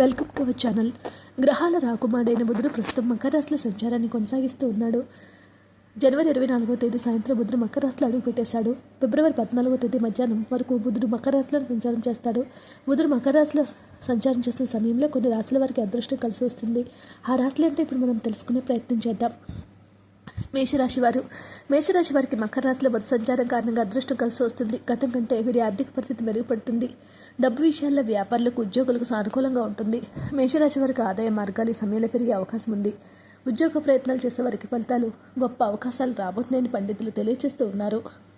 Welcome to our channel. గ్రహాల రాకుమారుడైన బుధుడు ప్రస్తుతం మకర రాశిలో సంచారాన్ని కొనసాగిస్తూ ఉన్నాడు. జనవరి ఇరవై నాలుగో తేదీ సాయంత్రం బుధుడు మకర రాశిలో అడుగు పెట్టేశాడు. ఫిబ్రవరి పద్నాలుగో తేదీ మధ్యాహ్నం వరకు బుధుడు మకర రాశిలో సంచారం చేస్తాడు. బుధుడు మకర రాశిలో సంచారం చేస్తున్న సమయంలో కొన్ని రాశుల వారికి అదృష్టం కలిసి వస్తుంది. ఆ రాశులు అంటే ఇప్పుడు మనం తెలుసుకునే ప్రయత్నం చేద్దాం. మేషరాశి వారు. మేషరాశి వారికి మకర రాశిలో బుధ సంచారం కారణంగా అదృష్టం కలిసి వస్తుంది. గతం కంటే వీరి ఆర్థిక పరిస్థితి మెరుగుపడుతుంది. డబ్బు విషయాల్లో వ్యాపారులకు ఉద్యోగులకు సానుకూలంగా ఉంటుంది. మేషరాశి వారికి ఆదాయ మార్గాలు ఈ సమయంలో పెరిగే అవకాశం ఉంది. ఉద్యోగ ప్రయత్నాలు చేసే వారికి ఫలితాలు గొప్ప అవకాశాలు రాబోతున్నాయని పండితులు తెలియజేస్తూ ఉన్నారు.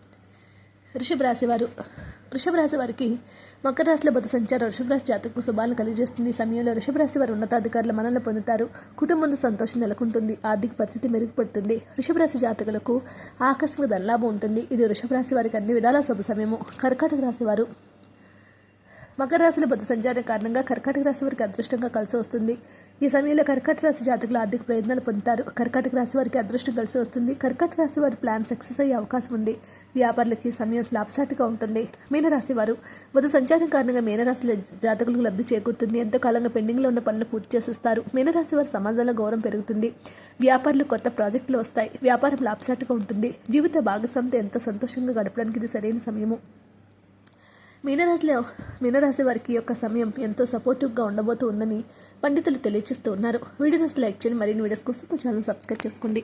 వృషభ రాశి వారు. వృషభ రాశి వారికి మకర రాశిలో బుద్ధ సంచారం వృషభరాశి జాతకు శుభాలను కలిగజేస్తుంది ఈ సమయంలో వృషభరాశి వారు ఉన్నతాధికారుల మనల్ని పొందుతారు. కుటుంబంలో సంతోషం నెలకొంటుంది. ఆర్థిక పరిస్థితి మెరుగుపడుతుంది. వృషభరాశి జాతకులకు ఆకస్మిక ధనలాభం ఉంటుంది. ఇది వృషభరాశి వారికి అన్ని విధాల శుభ సమయము. కర్కాటక రాశి వారు మకర రాశిలో బుద్ధ సంచారం కారణంగా కర్కాటక రాశి వారికి అదృష్టంగా కలిసి వస్తుంది. ఈ సమయంలో కర్కట రాశి జాతకులు ఆర్థిక ప్రయోజనాలు పొందుతారు. కర్కాటక రాశి వారికి అదృష్టం కలిసి వస్తుంది. కర్కట రాశి వారి ప్లాన్ సక్సెస్ అయ్యే అవకాశం ఉంది. వ్యాపారులకి సమయం లాభసాటిగా ఉంటుంది. మీనరాశి వారు బుధ సంచారం కారణంగా మీనరాశి జాతకులకు లబ్ధి చేకూరుతుంది. ఎంతో కాలంగా పెండింగ్లో ఉన్న పనులు పూర్తి చేసిస్తారు. మీనరాశి వారి సమాజంలో గౌరవం పెరుగుతుంది. వ్యాపారులు కొత్త ప్రాజెక్టులు వస్తాయి. వ్యాపారం లాభసాటిగా ఉంటుంది. జీవిత భాగస్వామితో ఎంతో సంతోషంగా గడపడానికి ఇది సరైన సమయము. మీనరాశిలో మీనరాశి వారికి యొక్క సమయం ఎంతో సపోర్టివ్గా ఉండబోతూ ఉందని పండితులు తెలియజేస్తూ ఉన్నారు. వీడియోస్ లైక్ చేయండి మరిన్ని వీడియోస్ కోసం ఛానల్ సబ్స్క్రైబ్ చేసుకోండి.